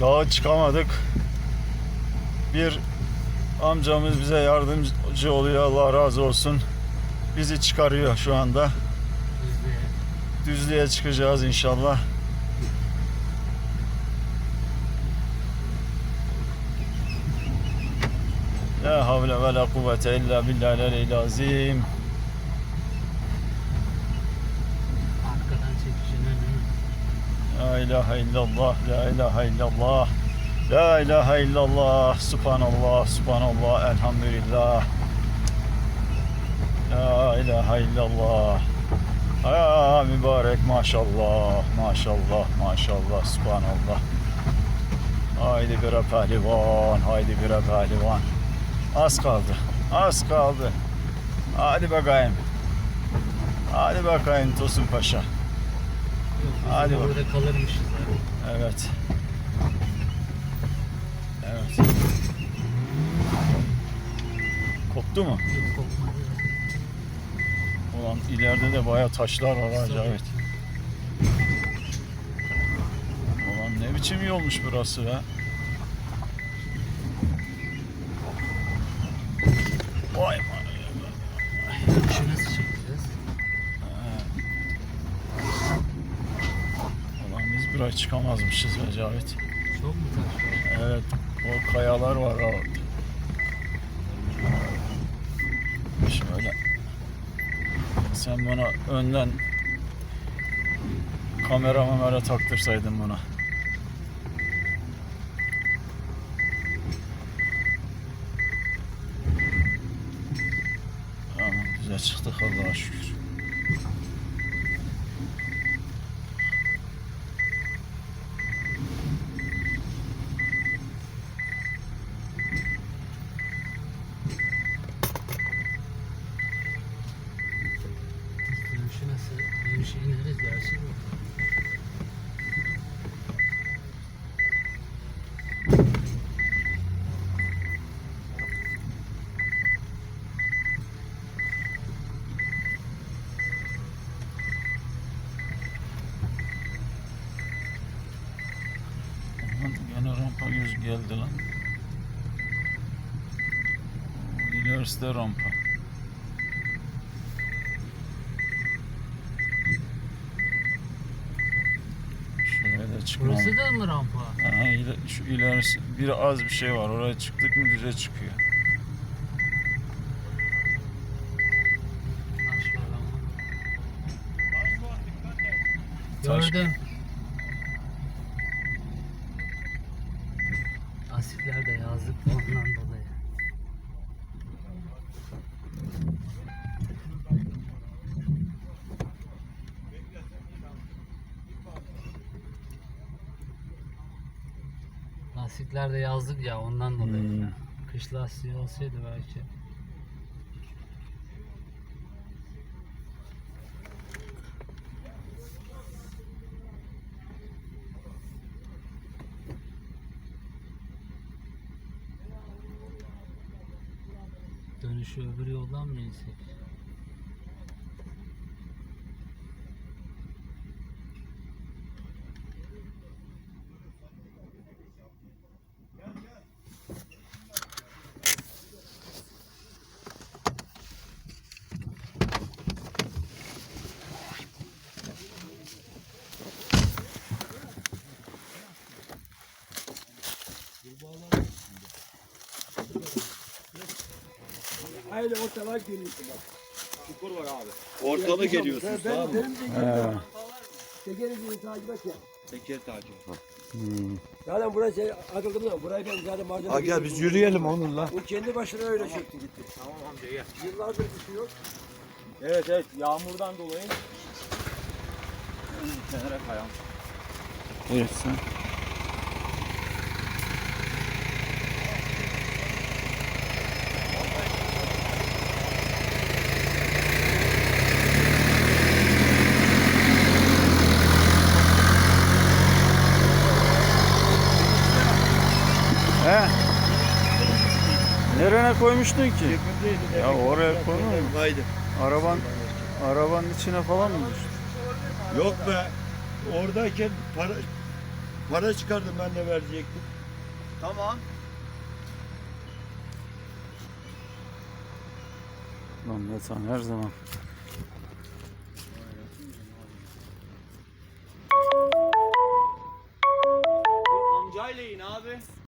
Dağa çıkamadık. Bir amcamız bize yardımcı oluyor. Allah razı olsun. Bizi çıkarıyor şu anda. Düzlüğe çıkacağız inşallah. La havle ve la kuvvete illa billahi azim. La ilahe illallah, la ilahe illallah. La ilahe illallah, subhanallah, subhanallah, elhamdülillah. La ilahe illallah. Aa, mübarek maşallah, maşallah, maşallah, subhanallah. Haydi bire pehlivan, haydi bire pehlivan. Az kaldı, az kaldı. Hadi bakayım. Hadi bakayım Tosun Paşa. Hadi bakalım. orada kalırmışız. Yani. Evet. Evet. Koptu mu? Yok kopmadı. Ulan ileride de baya taşlar var ha Cavit. Ulan ne biçim yolmuş burası be. Vay vay. Dönüşü nasıl çekeceğiz? Ulan biz buraya çıkamazmışız be Cavit. Çok mu taş? Evet, o kayalar var orada. Şöyle. Sen bana önden kamera mamera taktırsaydın buna. Tamam, güzel çıktık Allah'a şükür. Gene rampa yüz geldi lan. İlerisi de rampa. Şuraya da çıkmam. Burası da mı rampa? Aha, iler- şu ilerisi bir az bir şey var. Oraya çıktık mı düze çıkıyor. Gördüm. Yazdık ondan dolayı. Lastikler de ya ondan dolayı. Hmm. Kış lastiği olsaydı belki. Dönüşü öbür yoldan mı insek? Ortalar geliyorsun bak. Çukur var abi. Ortalı geliyorsunuz Ben, tamam mı? He. Tekericiyi takip et ya. Teker takip. Hmm. Zaten buraya şey atıldım da burayı ben zaten malzeme... Ha gel biz yürüyelim onunla. Bu kendi başına öyle çekti gitti. Tamam amca gel. Yıllardır düşüyor. Evet evet yağmurdan dolayı. Kenara kayalım. Evet sen. He? Nereye koymuştun ki? Ya oraya koyma. Haydi. Araban arabanın içine falan mı düştü? Yok be. Oradayken para Para çıkardım ben de verecektim. Tamam. Lan Metan her zaman